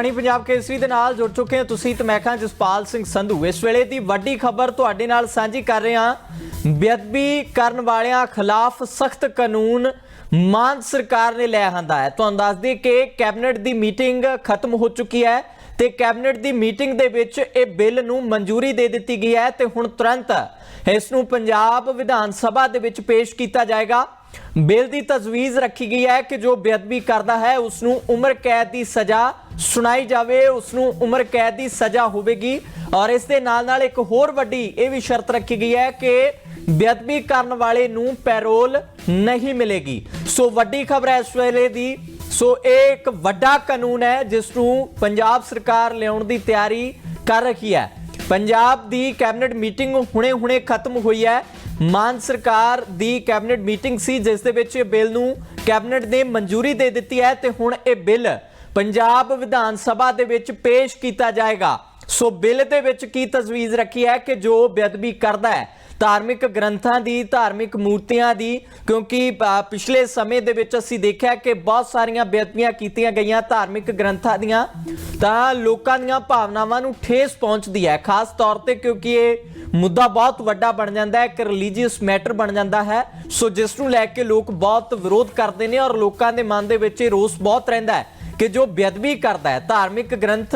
ਰਾਣੀ ਪੰਜਾਬ ਕੇਸਰੀ ਦੇ ਨਾਲ ਜੁੜ ਚੁੱਕੇ ਹੋ ਤੁਸੀਂ ਤੇ ਮੈਂ ਖਾਂ ਜਸਪਾਲ ਸਿੰਘ ਸੰਧੂ। ਇਸ ਵੇਲੇ ਦੀ ਵੱਡੀ ਖਬਰ ਤੁਹਾਡੇ ਨਾਲ ਸਾਂਝੀ ਕਰ ਰਹੇ ਹਾਂ। ਬੇਅਦਬੀ ਕਰਨ ਵਾਲਿਆਂ ਖਿਲਾਫ ਸਖਤ ਕਾਨੂੰਨ ਮਾਨ ਸਰਕਾਰ ਨੇ ਲੈ ਆਂਦਾ ਹੈ। ਤੁਹਾਨੂੰ ਦੱਸ ਦਈਏ ਕਿ ਕੈਬਨਿਟ ਦੀ ਮੀਟਿੰਗ ਖਤਮ ਹੋ ਚੁੱਕੀ ਹੈ। ਤੇ ਕੈਬਨਿਟ ਦੀ ਮੀਟਿੰਗ ਦੇ ਵਿੱਚ ਇਹ ਬਿੱਲ ਨੂੰ ਮਨਜ਼ੂਰੀ ਦੇ ਦਿੱਤੀ ਗਈ ਹੈ ਤੇ ਹੁਣ ਤੁਰੰਤ ਇਸ ਨੂੰ ਪੰਜਾਬ ਵਿਧਾਨ ਸਭਾ ਦੇ ਵਿੱਚ ਪੇਸ਼ ਕੀਤਾ ਜਾਏਗਾ। ਬਿੱਲ ਦੀ ਤਜਵੀਜ਼ ਰੱਖੀ ਗਈ ਹੈ ਕਿ ਜੋ ਬੇਅਦਬੀ ਕਰਦਾ ਹੈ, ਉਸ ਨੂੰ ਉਮਰ ਕੈਦ ਦੀ ਸਜ਼ਾ ਸੁਣਾਈ ਜਾਵੇ, ਉਸ ਨੂੰ ਉਮਰ ਕੈਦ ਦੀ ਸਜ਼ਾ ਹੋਵੇਗੀ ਔਰ ਇਸ ਦੇ ਨਾਲ ਨਾਲ ਇੱਕ ਹੋਰ ਵੱਡੀ ਇਹ ਵੀ ਸ਼ਰਤ ਰੱਖੀ ਗਈ ਹੈ ਕਿ ਬੇਅਦਬੀ ਕਰਨ ਵਾਲੇ ਨੂੰ ਪੈਰੋਲ ਨਹੀਂ ਮਿਲੇਗੀ। ਸੋ ਵੱਡੀ ਖਬਰ ਹੈ ਇਸ ਵੇਲੇ ਦੀ ਸੋ ਇਹ ਇੱਕ ਵੱਡਾ ਕਾਨੂੰਨ ਹੈ, ਜਿਸ ਨੂੰ ਪੰਜਾਬ ਸਰਕਾਰ ਲਿਆਉਣ ਦੀ ਤਿਆਰੀ ਕਰ ਰਹੀ ਹੈ। ਪੰਜਾਬ ਦੀ ਕੈਬਨਿਟ ਮੀਟਿੰਗ ਹੁਣੇ-ਹੁਣੇ ਖਤਮ ਹੋਈ ਹੈ। ਮਾਨ ਸਰਕਾਰ ਦੀ ਕੈਬਨਿਟ ਮੀਟਿੰਗ ਸੀ, ਜਿਸ ਦੇ ਵਿੱਚ ਇਹ ਬਿੱਲ ਨੂੰ ਕੈਬਨਿਟ ਨੇ ਮਨਜ਼ੂਰੀ ਦੇ ਦਿੱਤੀ ਹੈ ਤੇ ਹੁਣ ਇਹ ਬਿੱਲ ਪੰਜਾਬ ਵਿਧਾਨ ਸਭਾ ਦੇ ਵਿੱਚ ਪੇਸ਼ ਕੀਤਾ ਜਾਏਗਾ। ਸੋ ਬਿੱਲ ਦੇ ਵਿੱਚ ਕੀ ਤਜਵੀਜ਼ ਰੱਖੀ ਹੈ ਕਿ ਜੋ ਬੇਅਦਬੀ ਕਰਦਾ ਹੈ ਧਾਰਮਿਕ ਗ੍ਰੰਥਾਂ ਦੀ, ਧਾਰਮਿਕ ਮੂਰਤੀਆਂ ਦੀ, ਕਿਉਂਕਿ ਪਿਛਲੇ ਸਮੇਂ ਦੇ ਵਿੱਚ ਅਸੀਂ ਦੇਖਿਆ ਕਿ ਬਹੁਤ ਸਾਰੀਆਂ ਬੇਅਦਬੀਆਂ ਕੀਤੀਆਂ ਗਈਆਂ ਧਾਰਮਿਕ ਗ੍ਰੰਥਾਂ ਦੀਆਂ। ਤਾਂ ਲੋਕਾਂ ਦੀਆਂ ਭਾਵਨਾਵਾਂ ਨੂੰ ਠੇਸ ਪਹੁੰਚਦੀ ਹੈ, ਖਾਸ ਤੌਰ ਤੇ ਕਿਉਂਕਿ ਇਹ ਮੁੱਦਾ ਬਹੁਤ ਵੱਡਾ ਬਣ ਜਾਂਦਾ ਹੈ, ਇੱਕ ਰਿਲੀਜੀਅਸ ਮੈਟਰ ਬਣ ਜਾਂਦਾ ਹੈ। ਸੋ ਜਿਸ ਨੂੰ ਲੈ ਕੇ ਲੋਕ ਬਹੁਤ ਵਿਰੋਧ ਕਰਦੇ ਨੇ ਔਰ ਲੋਕਾਂ ਦੇ ਮਨ ਦੇ ਵਿੱਚ ਇਹ ਰੋਸ ਬਹੁਤ ਰਹਿੰਦਾ ਹੈ। ਕਿ ਜੋ ਬੇਅਦਬੀ ਕਰਦਾ ਹੈ, ਧਾਰਮਿਕ ਗ੍ਰੰਥ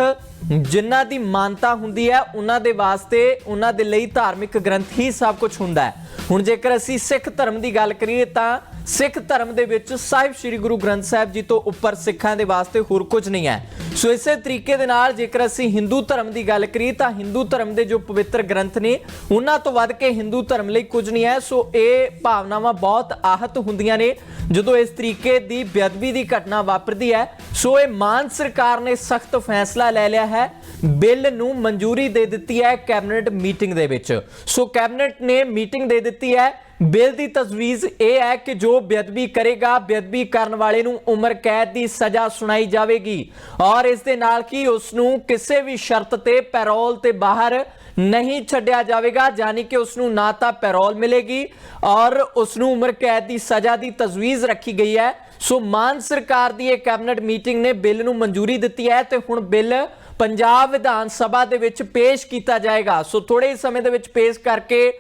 ਜਿਨ੍ਹਾਂ ਦੀ ਮਾਨਤਾ ਹੁੰਦੀ ਹੈ, ਉਹਨਾਂ ਦੇ ਵਾਸਤੇ, ਉਹਨਾਂ ਦੇ ਲਈ ਧਾਰਮਿਕ ਗ੍ਰੰਥ ਹੀ ਸਭ ਕੁਝ ਹੁੰਦਾ ਹੈ। ਹੁਣ ਜੇਕਰ ਅਸੀਂ ਸਿੱਖ ਧਰਮ ਦੀ ਗੱਲ ਕਰੀਏ ਤਾਂ ਸਿੱਖ ਧਰਮ ਦੇ ਵਿੱਚ ਸਾਹਿਬ ਸ੍ਰੀ ਗੁਰੂ ਗ੍ਰੰਥ ਸਾਹਿਬ ਜੀ ਤੋਂ ਉੱਪਰ ਸਿੱਖਾਂ ਦੇ ਵਾਸਤੇ ਹੋਰ ਕੁਝ ਨਹੀਂ ਹੈ। ਸੋ ਇਸੇ ਤਰੀਕੇ ਦੇ ਨਾਲ ਜੇਕਰ ਅਸੀਂ ਹਿੰਦੂ ਧਰਮ ਦੀ ਗੱਲ ਕਰੀਏ ਤਾਂ ਹਿੰਦੂ ਧਰਮ ਦੇ ਜੋ ਪਵਿੱਤਰ ਗ੍ਰੰਥ ਨੇ, ਉਹਨਾਂ ਤੋਂ ਵੱਧ ਕੇ ਹਿੰਦੂ ਧਰਮ ਲਈ ਕੁਝ ਨਹੀਂ ਹੈ। ਸੋ ਇਹ ਭਾਵਨਾਵਾਂ ਬਹੁਤ ਆਹਤ ਹੁੰਦੀਆਂ ਨੇ, ਜਦੋਂ ਇਸ ਤਰੀਕੇ ਦੀ ਬੇਅਦਬੀ ਦੀ ਘਟਨਾ ਵਾਪਰਦੀ ਹੈ। ਸੋ ਇਹ ਮਾਨ ਸਰਕਾਰ ਨੇ ਸਖਤ ਫੈਸਲਾ ਲੈ ਲਿਆ ਹੈ। ਬਿੱਲ ਨੂੰ ਮਨਜ਼ੂਰੀ ਦੇ ਦਿੱਤੀ ਹੈ ਕੈਬਨਿਟ ਮੀਟਿੰਗ ਦੇ ਵਿੱਚ। ਸੋ ਕੈਬਨਿਟ ਨੇ ਮੀਟਿੰਗ ਦੇ ਦਿੱਤੀ ਹੈ ਬਿੱਲ ਦੀ ਤਜਵੀਜ਼ ਇਹ ਹੈ ਕਿ ਜੋ ਬੇਅਦਬੀ ਕਰੇਗਾ, ਬੇਅਦਬੀ ਕਰਨ ਵਾਲੇ ਨੂੰ ਉਮਰ ਕੈਦ ਦੀ ਸਜ਼ਾ ਸੁਣਾਈ ਜਾਵੇਗੀ। ਔਰ ਇਸ ਦੇ ਨਾਲ ਕੀ ਉਸ ਨੂੰ ਕਿਸੇ ਵੀ ਸ਼ਰਤ ਤੇ ਪੈਰੋਲ ਤੇ ਬਾਹਰ ਨਹੀਂ ਛੱਡਿਆ ਜਾਵੇਗਾ, ਯਾਨੀ ਕਿ ਉਸ ਨੂੰ ਨਾ ਤਾਂ ਪੈਰੋਲ ਮਿਲੇਗੀ ਔਰ ਉਸ ਨੂੰ ਉਮਰ ਕੈਦ ਦੀ ਸਜ਼ਾ ਦੀ ਤਜਵੀਜ਼ ਰੱਖੀ ਗਈ ਹੈ। ਸੋ ਮਾਨ ਸਰਕਾਰ ਦੀ ਇਹ ਕੈਬਨਿਟ ਮੀਟਿੰਗ ਨੇ ਬਿੱਲ ਨੂੰ ਮਨਜ਼ੂਰੀ ਦਿੱਤੀ ਹੈ ਤੇ ਹੁਣ ਬਿੱਲ ਪੰਜਾਬ ਵਿਧਾਨ ਸਭਾ ਦੇ ਵਿੱਚ ਪੇਸ਼ ਕੀਤਾ ਜਾਏਗਾ। ਸੋ ਥੋੜੇ ਸਮੇਂ ਦੇ ਵਿੱਚ ਪੇਸ਼ ਕਰਕੇ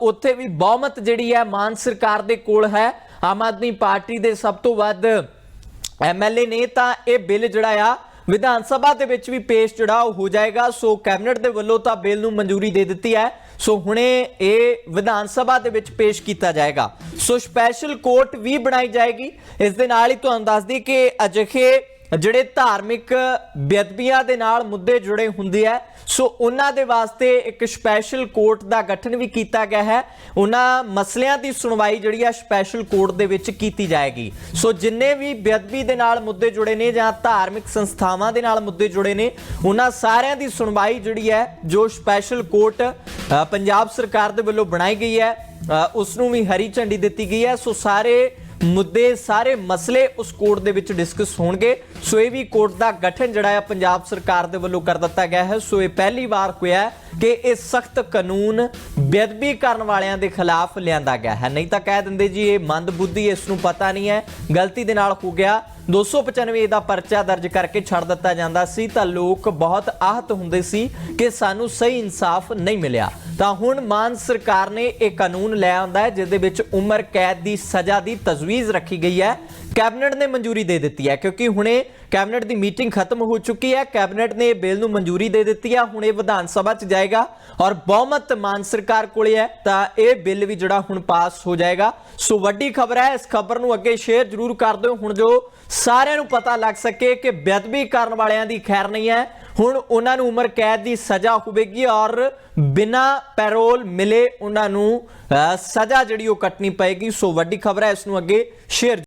ਉੱਥੇ ਵੀ ਬਹੁਮਤ ਜਿਹੜੀ ਹੈ ਮਾਨ ਸਰਕਾਰ ਦੇ ਕੋਲ ਹੈ। ਆਮ ਆਦਮੀ ਪਾਰਟੀ ਦੇ ਸਭ ਤੋਂ ਵੱਧ ਐਮਐਲਏ ਨੇ ਤਾਂ ਇਹ ਬਿੱਲ ਜਿਹੜਾ ਆ, ਵਿਧਾਨ ਸਭਾ ਦੇ ਵਿੱਚ ਵੀ ਪੇਸ਼ ਜਿਹੜਾ ਉਹ ਹੋ ਜਾਏਗਾ। ਸੋ ਕੈਬਨਿਟ ਦੇ ਵੱਲੋਂ ਤਾਂ ਬਿੱਲ ਨੂੰ ਮਨਜ਼ੂਰੀ ਦੇ ਦਿੱਤੀ ਹੈ। ਸੋ ਹੁਣੇ ਇਹ ਵਿਧਾਨ ਸਭਾ ਦੇ ਵਿੱਚ ਪੇਸ਼ ਕੀਤਾ ਜਾਏਗਾ। ਸੋ ਸਪੈਸ਼ਲ ਕੋਰਟ ਵੀ ਬਣਾਈ ਜਾਏਗੀ। ਇਸ ਦੇ ਨਾਲ ਹੀ ਤੁਹਾਨੂੰ ਦੱਸ ਦਈਏ ਕਿ ਅਜਿਹੇ ਜਿਹੜੇ ਧਾਰਮਿਕ ਬੇਅਦਬੀਆਂ ਦੇ ਨਾਲ ਮੁੱਦੇ ਜੁੜੇ ਹੁੰਦੇ ਆ ਸੋ ਉਹਨਾਂ ਦੇ ਵਾਸਤੇ ਇੱਕ ਸਪੈਸ਼ਲ ਕੋਰਟ ਦਾ ਗਠਨ ਵੀ ਕੀਤਾ ਗਿਆ ਹੈ। ਉਹਨਾਂ ਮਸਲਿਆਂ ਦੀ ਸੁਣਵਾਈ ਜਿਹੜੀ ਆ ਸਪੈਸ਼ਲ ਕੋਰਟ ਦੇ ਵਿੱਚ ਕੀਤੀ ਜਾਏਗੀ। ਸੋ ਜਿੰਨੇ ਵੀ ਬੇਅਦਬੀ ਦੇ ਨਾਲ ਮੁੱਦੇ ਜੁੜੇ ਨੇ ਜਾਂ ਧਾਰਮਿਕ ਸੰਸਥਾਵਾਂ ਦੇ ਨਾਲ ਮੁੱਦੇ ਜੁੜੇ ਨੇ ਉਹਨਾਂ ਸਾਰਿਆਂ ਦੀ ਸੁਣਵਾਈ ਜਿਹੜੀ ਹੈ ਜੋ ਸਪੈਸ਼ਲ ਕੋਰਟ ਪੰਜਾਬ ਸਰਕਾਰ ਦੇ ਵੱਲੋਂ ਬਣਾਈ ਗਈ ਹੈ ਅ, ਉਸ ਨੂੰ ਵੀ ਹਰੀ ਝੰਡੀ ਦਿੱਤੀ ਗਈ ਹੈ। ਸੋ ਸਾਰੇ ਮੁੱਦੇ ਸਾਰੇ ਮਸਲੇ ਉਸ ਕੋਰਟ ਦੇ ਵਿੱਚ ਡਿਸਕਸ ਹੋਣਗੇ। ਸੋ ਇਹ ਵੀ ਕੋਰਟ ਦਾ ਗਠਨ ਜਿਹੜਾ ਹੈ ਪੰਜਾਬ ਸਰਕਾਰ ਦੇ ਵੱਲੋਂ ਕਰ ਦਿੱਤਾ ਗਿਆ ਹੈ। ਸੋ ਇਹ ਪਹਿਲੀ ਵਾਰ ਹੋਇਆ ਹੈ ਕਿ ਇਹ ਸਖਤ ਕਾਨੂੰਨ ਬੇਅਦਬੀ ਕਰਨ ਵਾਲਿਆਂ ਦੇ ਖਿਲਾਫ ਲਿਆਂਦਾ ਗਿਆ ਹੈ। ਨਹੀਂ ਤਾਂ ਕਹਿ ਦਿੰਦੇ ਜੀ ਇਹ ਮੰਦਬੁੱਧੀ ਇਸ ਨੂੰ ਪਤਾ ਨਹੀਂ ਹੈ। ਗਲਤੀ ਦੇ ਨਾਲ ਹੋ ਗਿਆ। 295 ਦਾ ਪਰਚਾ ਦਰਜ ਕਰਕੇ ਛੱਡ ਦਿੱਤਾ ਜਾਂਦਾ ਸੀ ਤਾਂ ਲੋਕ ਬਹੁਤ ਆਹਤ ਹੁੰਦੇ ਸੀ ਕਿ ਸਾਨੂੰ ਸਹੀ ਇਨਸਾਫ ਨਹੀਂ ਮਿਲਿਆ। ਤਾਂ ਹੁਣ ਮਾਨ ਸਰਕਾਰ ਨੇ ਇਹ ਕਾਨੂੰਨ ਲੈ ਆਂਦਾ ਹੈ ਜਿਸ ਦੇ ਵਿੱਚ ਉਮਰ, ਕੈਦ ਦੀ ਸਜ਼ਾ ਦੀ ਤਜਵੀਜ਼ ਰੱਖੀ ਗਈ ਹੈ। ਕੈਬਨਿਟ ਨੇ ਮਨਜ਼ੂਰੀ ਦੇ ਦਿੱਤੀ ਹੈ, ਕਿਉਂਕਿ ਹੁਣੇ ਕੈਬਨਿਟ ਦੀ ਮੀਟਿੰਗ ਖਤਮ ਹੋ ਚੁੱਕੀ ਹੈ। ਕੈਬਨਿਟ ਨੇ ਇਹ ਬਿੱਲ ਨੂੰ ਮਨਜ਼ੂਰੀ ਦੇ ਦਿੱਤੀ ਹੈ, ਹੁਣ ਇਹ ਵਿਧਾਨ ਸਭਾ 'ਚ ਜਾਏਗਾ ਔਰ ਬਹੁਮਤ ਮਾਨ ਸਰਕਾਰ ਕੋਲੇ ਹੈ, ਤਾਂ ਇਹ ਬਿੱਲ ਵੀ ਜਿਹੜਾ ਹੁਣ ਪਾਸ ਹੋ ਜਾਏਗਾ। ਸੋ ਵੱਡੀ ਖਬਰ ਹੈ, ਇਸ ਖਬਰ ਨੂੰ ਅੱਗੇ ਸ਼ੇਅਰ ਜ਼ਰੂਰ ਕਰ ਦਿਓ। ਹੁਣ ਜੋ ਸਾਰਿਆਂ ਨੂੰ ਪਤਾ ਲੱਗ ਸਕੇ ਕਿ ਬੇਅਦਬੀ ਕਰਨ ਵਾਲਿਆਂ ਦੀ ਖੈਰ ਨਹੀਂ ਹੈ, ਹੁਣ ਉਹਨਾਂ ਨੂੰ ਉਮਰ ਕੈਦ ਦੀ ਸਜ਼ਾ ਹੋਵੇਗੀ ਔਰ ਬਿਨਾ ਪੈਰੋਲ ਮਿਲੇ ਉਹਨਾਂ ਨੂੰ ਸਜ਼ਾ ਜਿਹੜੀ ਉਹ ਕੱਟਣੀ ਪਏਗੀ। ਸੋ ਵੱਡੀ ਖਬਰ ਹੈ, ਇਸ ਨੂੰ ਅੱਗੇ ਸ਼ੇਅਰ